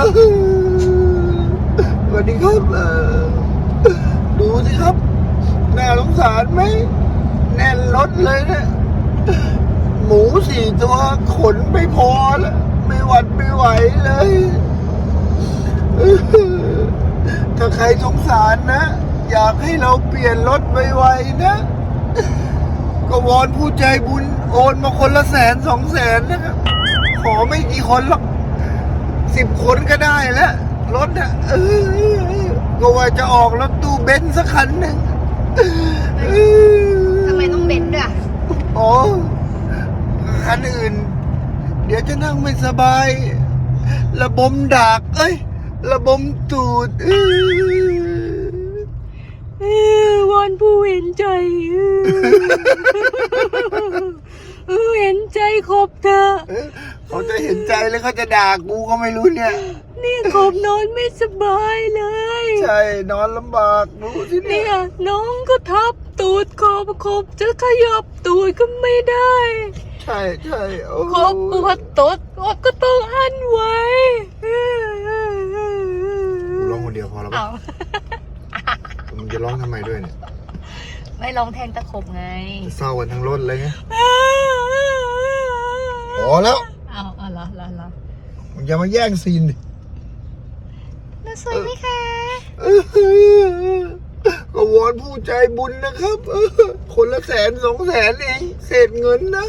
สวัสดีครับดูสิครับ น่าสงสารไหม แน่นรถเลยนะ หมูสี่ตัวขนไม่พอแล้ว ไม่หวัดไม่ไหวเลย ถ้าใครสงสารนะ อยากให้เราเปลี่ยนรถไวๆนะ ก็วอนผู้ใจบุญโอนมาคนละแสนสองแสนนะครับขอไม่กี่คนหรอก สิบคนก็ได้แล้วรถอะเออก็ว่าจะออกรถตู้เบนซ์สักคันหนึ่งเออทำไมต้องเบนซ์ด้วยอะอ๋อคันอื่น เดี๋ยวจะนั่งไม่สบาย ระบมดาก เอ้ย ระบมตูดเออวอนผู้เห็นใจเออเห็นใจครบเธอเอ้ย เขาจะเห็นใจแล้วเขาจะด่ากูก็ไม่รู้เนี่ย นี่ครบนอนไม่สบายเลย ใช่นอนลำบากดูสิเนี่เนี่ย ยน้องก็ทับตูดคอบคบจะขยับตูดก็ไม่ได้ใช่ใช่โอ้ครบปวดตดครบก็ต้องอันไว้กูร้องคนเดียวพอแล้วเอาปะมึงจะร้องทำไมด้วยเนี่ยไม่ลองแทงตะขบไงเศร้ากันทั้งรถเลยไงพอแล้ว อย่ามาแย่งซีนดิเราสวยไหมคะก็วอนผู้ใจบุญนะครับ คนละแสนสองแสนเองเศษเงินนะ